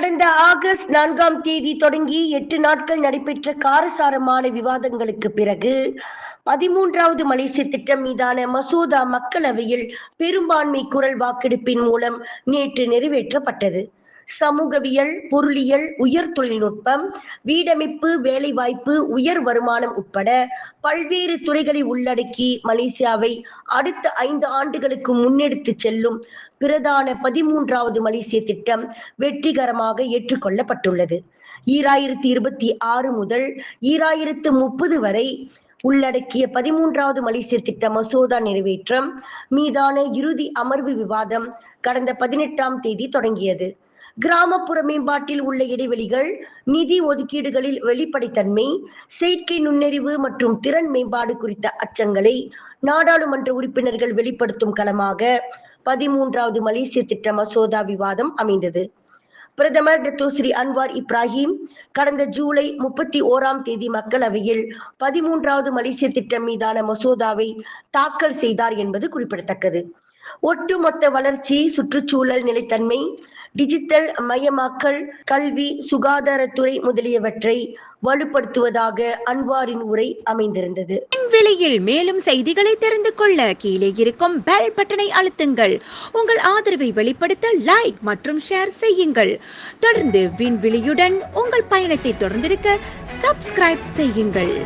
கடந்த ஆகஸ்ட் நான்காம் தேதி தொடங்கி எட்டு நாட்கள் நடைபெற்ற காரசாரமான விவாதங்களுக்கு பிறகு பதிமூன்றாவது மலேசிய திட்டம் மீதான மசோதா மக்களவையில் பெரும்பான்மை குரல் வாக்கெடுப்பின் மூலம் நேற்று நிறைவேற்றப்பட்டது. சமூகவியல் பொருளியல் உயர் தொழில்நுட்பம் வீடமைப்பு வேலைவாய்ப்பு உயர் வருமானம் உட்பட பல்வேறு துறைகளை உள்ளடக்கி மலேசியாவை அடுத்த ஐந்து ஆண்டுகளுக்கு முன்னெடுத்து செல்லும் பிரதான பதிமூன்றாவது மலேசிய திட்டம் வெற்றிகரமாக ஏற்றுக்கொள்ளப்பட்டுள்ளது. ஈராயிரத்தி இருபத்தி ஆறு முதல் ஈராயிரத்து முப்பது வரை உள்ளடக்கிய பதிமூன்றாவது மலேசிய திட்ட மசோதா நிறைவேற்றம் மீதான இறுதி அமர்வு விவாதம் கடந்த பதினெட்டாம் தேதி தொடங்கியது. கிராமப்புற மேம்பாட்டில் உள்ள இடைவெளிகள் நிதி ஒதுக்கீடுகளில் வெளிப்படைத்தன்மை செயற்கை நுண்ணறிவு மற்றும் திறன் மேம்பாடு குறித்த அச்சங்களை நாடாளுமன்ற உறுப்பினர்கள் வெளிப்படுத்தும் களமாக பதிமூன்றாவது மலேசிய திட்ட மசோதா விவாதம் அமைந்தது. பிரதமர் டத்தோஸ்ரீ அன்வார் இப்ராஹிம் கடந்த ஜூலை முப்பத்தி ஓராம் தேதி மக்களவையில் பதிமூன்றாவது மலேசிய திட்டம் மீதான மசோதாவை தாக்கல் செய்தார் என்பது குறிப்பிடத்தக்கது. ஒட்டுமொத்த வளர்ச்சி சுற்றுச்சூழல் நிலைத்தன்மை டிஜிட்டல் மயமாக்கல் கல்வி சுகாதாரத்துறை முதலியவற்றை வலுப்படுத்துவதாக அன்வாரின் உரை அமைந்திருந்தது. விலையில் மேலும் செய்திகளை தெரிந்து கொள்ள கீழே இருக்கும் பெல் பட்டனை அழுத்துங்கள். உங்கள் ஆதரவை வெளிப்படுத்த லைக் மற்றும் ஷேர் செய்யுங்கள். தொடர்ந்து விண்வெளியுடன் உங்கள் பயணத்தை தொடர்ந்திருக்க சப்ஸ்கிரைப் செய்யுங்கள்.